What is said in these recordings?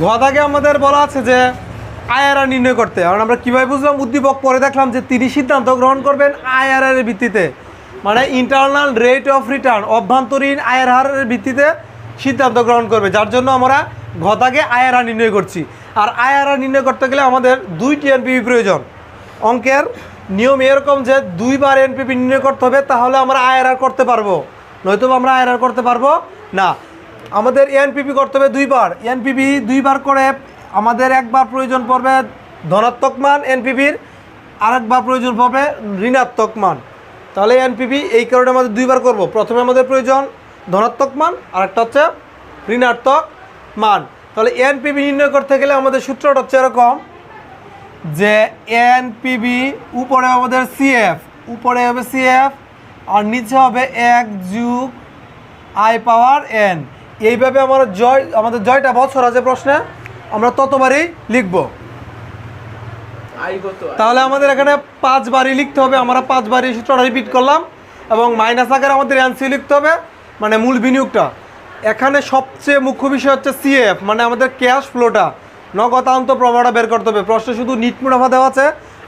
ঘদাকে আমাদের বলা আছে যে আইআরআর নির্ণয় করতে। কারণ আমরা কীভাবে বুঝলাম? উদ্দীপক পরে দেখলাম যে তিনি সিদ্ধান্ত গ্রহণ করবেন এর ভিত্তিতে। মানে ইন্টারনাল রেট অফ রিটার্ন অভ্যন্তরীণ আয়ের হারের ভিত্তিতে সিদ্ধান্ত গ্রহণ করবে। যার জন্য আমরা ঘতাকে আইআরআর নির্ণয় করছি। আর আইআরআর নির্ণয় করতে গেলে আমাদের দুইটি এনপিপি প্রয়োজন। অঙ্কের নিয়ম এরকম যে দুইবার এনপিপি নির্ণয় করতে হবে, তাহলে আমরা আইআরআর করতে পারব। নয়তো আমরা আইআরআর করতে পারব না। আমাদের এনপিপি করতে হবে দুইবার। এনপিপি দুইবার করে আমাদের একবার প্রয়োজন পড়বে ধনাত্মক মান এনপিপির আরেকবার প্রয়োজন পড়বে ঋণাত্মক মান। তাহলে এনপিপি এই কারণে আমাদের দুইবার করব। প্রথমে আমাদের প্রয়োজন ধনাত্মক মান, আরেকটা হচ্ছে ঋণাত্মক মান। তাহলে এনপিবি নির্ণয় করতে গেলে আমাদের সূত্রটা হচ্ছে এরকম যে এনপিবি উপরে আমাদের সিএফ উপরে হবে সিএফ আর নিচে হবে এক যুগ আই পাওয়ার এন এইভাবে আমার জয় আমাদের জয়টা বছর আছে প্রশ্নে আমরা ততবারই লিখব। তাহলে আমাদের এখানে পাঁচবারই লিখতে হবে আমরা পাঁচবারই সূত্রটা রিপিট করলাম এবং মাইনাস আকারে আমাদের অ্যান্সি লিখতে হবে মানে মূল বিনিয়োগটা। এখানে সবচেয়ে মুখ্য বিষয় হচ্ছে সিএফ মানে আমাদের ক্যাশ ফ্লোটা নগতান্ত প্রবাহটা বের করতে হবে। প্রশ্নে শুধু নিট মুনাফা দেওয়া আছে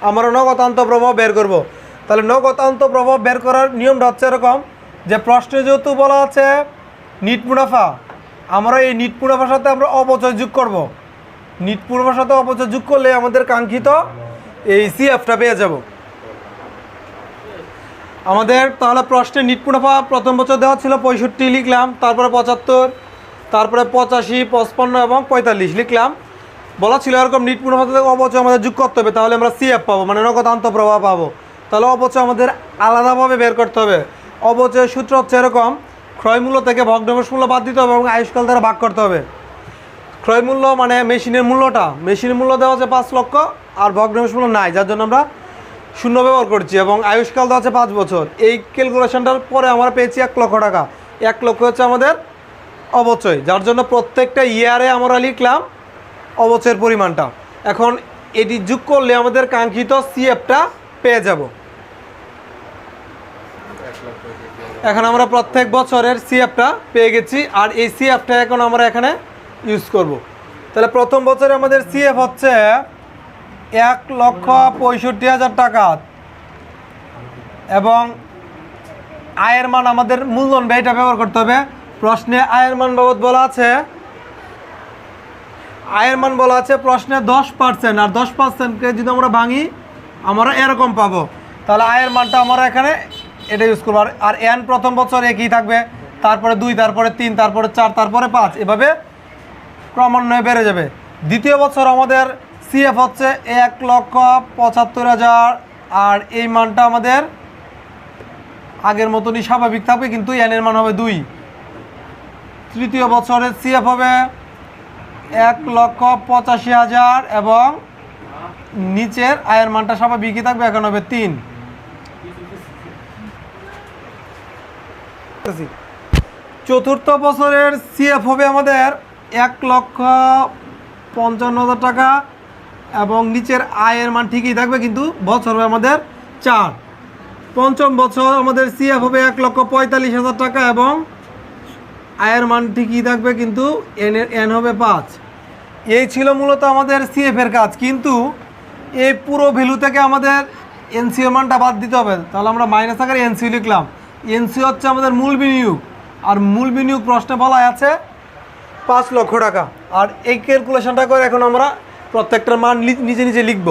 আমরা নগতান্ত প্রবাহ বের করব। তাহলে নগতান্ত প্রবাহ বের করার নিয়মটা হচ্ছে এরকম যে প্রশ্নে যেহেতু বলা আছে নিট মুনাফা আমরা এই নিট মুনাফার সাথে আমরা অপচয় যোগ করব। নিট মুনাফার সাথে অপচয় যোগ করলে আমাদের কাঙ্ক্ষিত এই সিএফটা পেয়ে যাব। আমাদের তাহলে প্রশ্নে নিট মুনাফা প্রথম বছর দেওয়া ছিল পঁয়ষট্টি লিখলাম, তারপরে পঁচাত্তর, তারপরে পঁচাশি, পঁচপান্ন এবং পঁয়তাল্লিশ লিখলাম। বলা ছিল এরকম নিট মুনাফা থেকে অপচয় আমাদের যোগ করতে হবে, তাহলে আমরা সিএফ পাবো মানে নগদ আন্তঃপ্রবাহ পাবো। তাহলে অপচয় আমাদের আলাদাভাবে বের করতে হবে। অপচয়ের সূত্র হচ্ছে এরকম ক্রয়মূল্য থেকে ভগ্নাংশ মূল্য বাদ দিতে হবে এবং আয়ুষ্কাল দ্বারা ভাগ করতে হবে। ক্রয় মূল্য মানে মেশিনের মূল্যটা। মেশিনের মূল্য দেওয়া আছে পাঁচ লক্ষ আর ভগ্নাংশ মূল্য নাই, যার জন্য আমরা শূন্য ব্যবহার করছি এবং আয়ুষ্কাল দেওয়া আছে পাঁচ বছর। এই ক্যালকুলেশনটার পরে আমরা পেয়েছি এক লক্ষ টাকা। এক লক্ষ হচ্ছে আমাদের অবচয়, যার জন্য প্রত্যেকটা ইয়ারে আমরা লিখলাম অবচয়ের পরিমাণটা। এখন এটি যোগ করলে আমাদের কাঙ্ক্ষিত সিএফটা পেয়ে যাব। এখন আমরা প্রত্যেক বছরের সিএফটা পেয়ে গেছি, আর এই সিএফটা এখন আমরা এখানে ইউজ করব। তাহলে প্রথম বছরে আমাদের সিএফ হচ্ছে এক লক্ষ পঁয়ষট্টি হাজার টাকা। এবং আয়ের মান আমাদের মূলধন ব্যয়টা ব্যবহার করতে হবে। প্রশ্নে আয়ের মান বাবদ বলা আছে, আয়ের মান বলা আছে প্রশ্নে দশ পার্সেন্ট আর দশ পার্সেন্টকে যদি আমরা ভাঙি, আমরা এরকম পাবো। তাহলে আয়ের মানটা আমরা এখানে এটা ইউজ করব। আর- এন প্রথম বছর একই থাকবে। তারপরে দুই, তারপরে তিন, তারপরে চার, তারপরে পাঁচ। এভাবে ক্রমান্বয়ে বেড়ে যাবে। দ্বিতীয় বছর আমাদের সিএফ হচ্ছে এক লক্ষ পঁচাত্তর হাজার। আর এই মানটা আমাদের আগের মতনই স্বাভাবিক থাকবে, কিন্তু এনের মান হবে দুই। তৃতীয় বছরের সিএফ হবে এক লক্ষ পঁচাশি হাজার এবং নিচের আয়ের মানটা স্বাভাবিকই থাকবে, এখন হবে তিন। চতুর্থ বছরের সিএফ হবে আমাদের এক লক্ষ পঞ্চান্ন হাজার টাকা এবং নিচের আয়ের মান ঠিকই থাকবে, কিন্তু বছর হবে আমাদের চার। পঞ্চম বছর আমাদের সিএফ হবে এক লক্ষ পঁয়তাল্লিশ হাজার টাকা এবং আয়ের মান ঠিকই থাকবে, কিন্তু এন এন হবে পাঁচ। এই ছিল মূলত আমাদের সিএফের কাজ, কিন্তু এই পুরো ভ্যালু থেকে আমাদের এনসিও মানটা বাদ দিতে হবে। তাহলে আমরা মাইনাস আকারে এনসিও লিখলাম। এনসিও হচ্ছে আমাদের মূল বিনিয়োগ। আর মূল বিনিয়োগ প্রশ্নে বলা আছে পাঁচ লক্ষ টাকা। আর এই ক্যালকুলেশনটা করে এখন আমরা প্রত্যেকটার মান নিজে নিজে লিখব।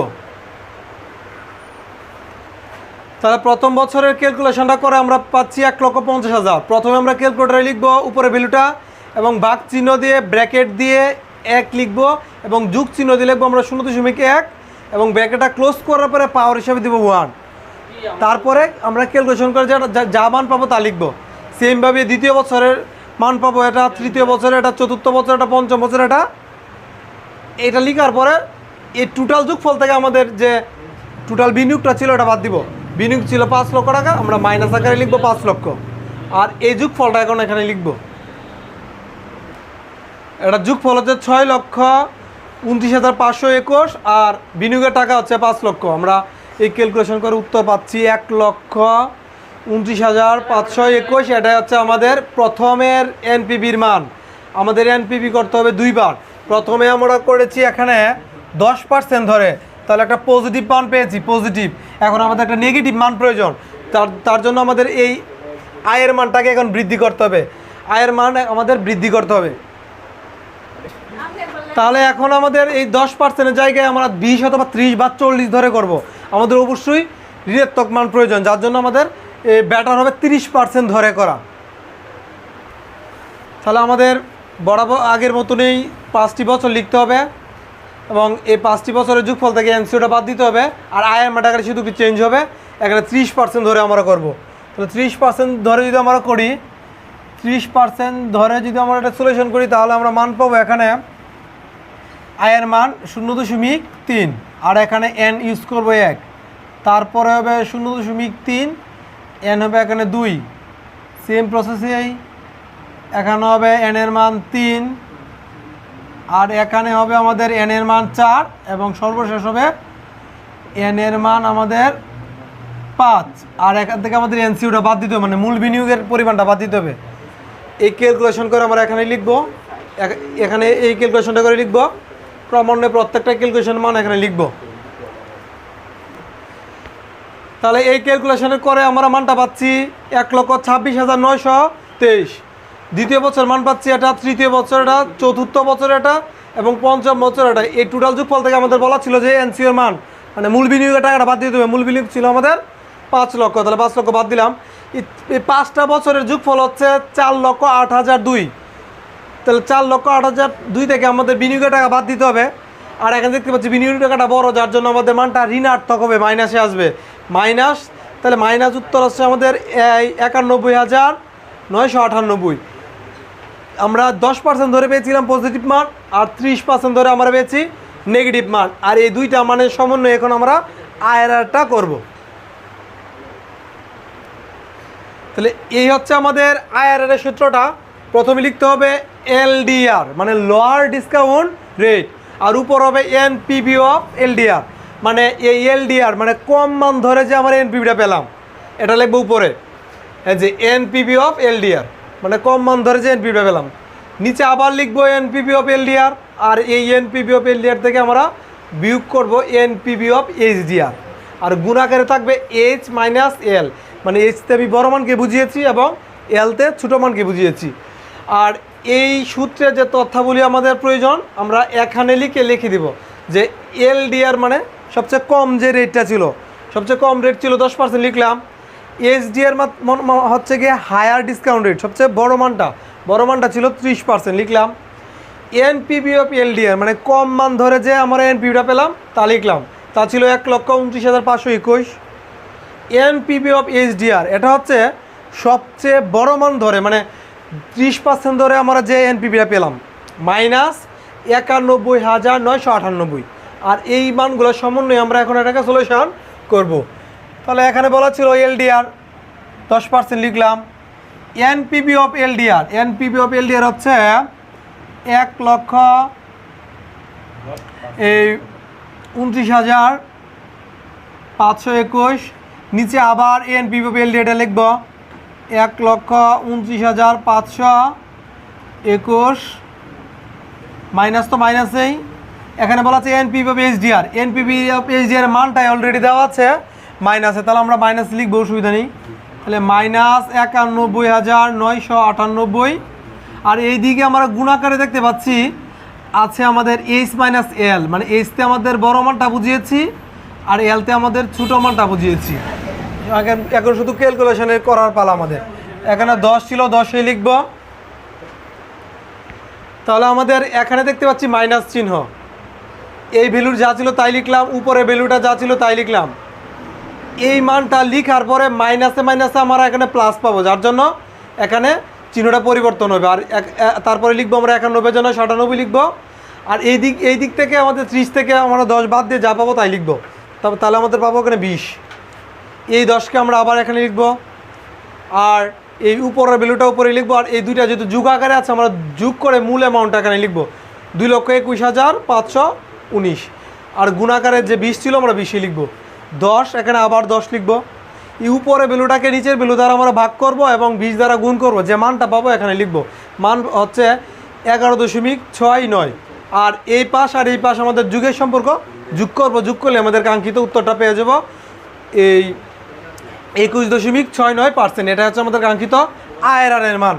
তাহলে প্রথম বছরের ক্যালকুলেশনটা করে আমরা পাচ্ছি এক লক্ষ পঞ্চাশ হাজার। প্রথমে আমরা ক্যালকুলেটারে লিখব উপরে ভ্যালুটা এবং ভাগ চিহ্ন দিয়ে ব্র্যাকেট দিয়ে এক লিখব এবং যুগ চিহ্ন দিয়ে লিখব আমরা শূন্য দশমিক এক এবং ব্র্যাকেটটা ক্লোজ করার পরে পাওয়ার হিসাবে দিব ওয়ান তারপরে আমরা ক্যালকুলেশন করে যা- যা মান পাবো তা লিখব। সেমভাবে দ্বিতীয় বছরের মান পাবো এটা, তৃতীয় বছরে এটা, চতুর্থ বছর এটা, পঞ্চম বছর এটা। এটা লিখার পরে এই টোটাল যোগফল থেকে আমাদের যে টোটাল বিনিয়োগটা ছিল এটা বাদ দিব। বিনিয়োগ ছিল পাঁচ লক্ষ টাকা, আমরা মাইনাস আকারে লিখব পাঁচ লক্ষ। আর এই যোগফলটা এখন এখানে লিখব। এটা যোগফল হচ্ছে ছয় লক্ষ উনত্রিশ হাজার পাঁচশো একুশ, আর বিনিয়োগের টাকা হচ্ছে পাঁচ লক্ষ। আমরা এই ক্যালকুলেশন করে উত্তর পাচ্ছি এক লক্ষ উনত্রিশ হাজার পাঁচশো একুশ। এটা হচ্ছে আমাদের প্রথমের এনপিবির মান। আমাদের এনপিবি করতে হবে দুইবার। প্রথমে আমরা করেছি এখানে দশ পার্সেন্ট ধরে। তাহলে একটা পজিটিভ মান পেয়েছি পজিটিভ এখন আমাদের একটা নেগেটিভ মান প্রয়োজন। তার তার জন্য আমাদের এই আয়ের মানটাকে এখন বৃদ্ধি করতে হবে। আয়ের মান আমাদের বৃদ্ধি করতে হবে। তাহলে এখন আমাদের এই দশ পার্সেন্টের জায়গায় আমরা বিশ অথবা ত্রিশ বা চল্লিশ ধরে করব। আমাদের অবশ্যই ঋণাত্মক মান প্রয়োজন, যার জন্য আমাদের ব্যাটার হবে তিরিশ পার্সেন্ট ধরে করা। তাহলে আমাদের বরাবর আগের মতনই পাঁচটি বছর লিখতে হবে এবং এই পাঁচটি বছরের যুগফল থেকে এনসিওটা বাদ দিতে হবে আর আয়ের মাটাকারে শুধু চেঞ্জ হবে, এখানে ত্রিশ পার্সেন্ট ধরে আমরা করব। তাহলে ত্রিশ পার্সেন্ট ধরে যদি আমরা করি, ত্রিশ পার্সেন্ট ধরে যদি আমরা এটা সলিউশন করি, তাহলে আমরা মান পাবো এখানে আয়ের মান শূন্য দশমিক তিন। আর এখানে এন ইউজ করব এক। তারপরে হবে শূন্য দশমিক তিন, এন হবে এখানে দুই। সেম প্রসেসেই এখানে হবে এন এর মান তিন, আর এখানে হবে আমাদের এন এর মান চার, এবং সর্বশেষ হবে এন এর মান আমাদের পাঁচ। আর এখান থেকে আমাদের এনসিউটা বাদ দিতে হবে মানে মূল বিনিয়োগের পরিমাণটা বাদ দিতে হবে। এই ক্যালকুলেশন করে আমরা এখানে লিখব। এখ- এখানে এই ক্যালকুলেশনটা করে লিখব। ক্রমান্বয়ে প্রত্যেকটা ক্যালকুলেশন মান এখানে লিখব। তাহলে এই ক্যালকুলেশনের করে আমরা মানটা পাচ্ছি এক লক্ষ ছাব্বিশ হাজার নয়শো তেইশ। দ্বিতীয় বছর মান পাচ্ছি এটা, তৃতীয় বছর এটা, চতুর্থ বছর এটা এবং পঞ্চম বছর এটা। এই টোটাল যুগফল থেকে আমাদের বলা ছিল যে এনসিওর মান মানে মূল বিনিয়োগের টাকাটা বাদ দিতে হবে। মূল বিনিয়োগ ছিল আমাদের পাঁচ লক্ষ, তাহলে পাঁচ লক্ষ বাদ দিলাম। এই- এই পাঁচটা বছরের যুগফল হচ্ছে চার লক্ষ আট হাজার দুই। তাহলে চার লক্ষ আট হাজার দুই থেকে আমাদের বিনিয়োগের টাকা বাদ দিতে হবে। আর এখানে দেখতে পাচ্ছি বিনিয়োগের টাকাটা বড়, যার জন্য আমাদের মানটা ঋণার্থক হবে, মাইনাসে আসবে। মাইনাস, তাহলে মাইনাস উত্তর হচ্ছে আমাদের একানব্বই হাজার নয়শো আটানব্বই। আমরা দশ পার্সেন্ট ধরে পেয়েছিলাম পজিটিভ মান আর ত্রিশ পার্সেন্ট ধরে আমরা পেয়েছি নেগেটিভ মান আর এই দুইটা মানের সমন্বয়ে এখন আমরা আয়রারটা করব। তাহলে এই হচ্ছে আমাদের আইআরআর সূত্রটা। প্রথমে লিখতে হবে এলডিআর মানে লোয়ার ডিসকাউন্ট রেট আর উপর হবে এনপিবি অফ এলডিআর মানে এই এলডিআর মানে কম মান ধরে যে আমরা এনপিবিটা পেলাম, এটা লিখব উপরে যে এনপিবি অফ এলডিআর মানে কম মান ধরে যে এনপিবিটা পেলাম। নিচে আবার লিখব এনপিবি অফ এলডিআর আর এই এনপিবি অফ এলডিআর থেকে আমরা বিয়োগ করব এনপিবি অফ এইচডিআর আর গুণাকারে থাকবে এইচ মাইনাস এল মানে এইচতে আমি বড় মানকে বুঝিয়েছি এবং এলতে ছোটো মানকে বুঝিয়েছি। আর এই সূত্রে যে তথ্যাবলী আমাদের প্রয়োজন, আমরা এখানে লিখে লিখে দিব যে এল এলডিআর মানে সবচেয়ে কম যে রেটটা ছিল, সবচেয়ে কম রেট ছিল দশ পার্সেন্ট লিখলাম। এইচডিআর হচ্ছে গিয়ে হায়ার ডিসকাউন্ট রেট সবচেয়ে বড় মানটা বড় মানটা ছিল ত্রিশ পার্সেন্ট লিখলাম। এনপিবি অফ এলডিআর মানে কম মান ধরে যে আমরা এনপিবিটা পেলাম, তা লিখলাম। তা ছিল এক লক্ষ উনত্রিশ হাজার পাঁচশো একুশ। এনপিবি অফ এইচডিআর এটা হচ্ছে সবচেয়ে বড় মান ধরে মানে ত্রিশ পার্সেন্ট ধরে আমরা যে এনপিবিটা পেলাম, মাইনাস একানব্বই হাজার নয়শো আটানব্বই। আর এই মানগুলো সমন্বয়ে আমরা এখন এটাকে সলিউশন করব। তাহলে এখানে বলা ছিল এলডিআর দশ পার্সেন্ট লিখলাম। NPB of LDR NPB of LDR হচ্ছে এক লক্ষ এই উনত্রিশ হাজার পাঁচশো একুশ। নিচে আবার এনপিবি অফ এলডিআরটা লিখব। এক লক্ষ উনত্রিশ হাজার পাঁচশো একুশ। মাইনাস তো মাইনাসেই। এখানে বলা আছে NPB of HDR NPB of HDR মানটাই already দেওয়া আছে। মাইনাসে, তাহলে আমরা মাইনাস লিখব, অসুবিধা নেই। তাহলে মাইনাস একানব্বই হাজার নয়শো আটানব্বই। আর এই দিকে আমরা গুণাকারে দেখতে পাচ্ছি, আছে আমাদের এইচ মাইনাস এল মানে এইচতে আমাদের বড় মানটা বুঝিয়েছি, আর এলতে আমাদের ছোটো মানটা বুঝিয়েছি। এখন শুধু ক্যালকুলেশনের করার পালা আমাদের। এখানে দশ ছিল, দশই লিখব। তাহলে আমাদের এখানে দেখতে পাচ্ছি মাইনাস চিহ্ন। এই ভ্যালুর যা ছিল তাই লিখলাম, উপরে ভ্যালুটা যা ছিল তাই লিখলাম। এই মানটা লিখার পরে মাইনাসে মাইনাসে আমরা এখানে প্লাস পাবো, যার জন্য এখানে চিহ্নটা পরিবর্তন হবে। আর তারপরে লিখব আমরা একানব্বই জন্য সাতানব্বই লিখব। আর এই দিক এই দিক থেকে আমাদের ত্রিশ থেকে আমরা দশ বাদ দিয়ে যা পাবো তাই লিখব। তবে তাহলে আমাদের পাবো এখানে বিশ। এই দশকে আমরা আবার এখানে লিখব। আর এই উপরের ভ্যালুটা উপরে লিখব। আর এই দুইটা যেহেতু যুগ আকারে আছে, আমরা যুগ করে মূল অ্যামাউন্টটা এখানে লিখব। দুই লক্ষ একুশ হাজার পাঁচশো উনিশ। আর গুণাকারের যে বিশ ছিল, আমরা বিশে লিখব। দশ, এখানে আবার দশ লিখব। এই উপরে ভ্যালুটাকে নিচের ভ্যালু দ্বারা আমরা ভাগ করব এবং বিশ দ্বারা গুণ করব। যে মানটা পাবো, এখানে লিখব। মান হচ্ছে এগারো দশমিক ছয় নয়। আর এই পাশ আর এই পাশ আমাদের যুগের সম্পর্ক, যোগ করব, যোগ করলে আমাদের কাঙ্ক্ষিত উত্তরটা পেয়ে যাব। এই একুশ দশমিক ছয় নয় পার্সেন্ট। এটা হচ্ছে আমাদের কাঙ্ক্ষিত আয়রানের মান।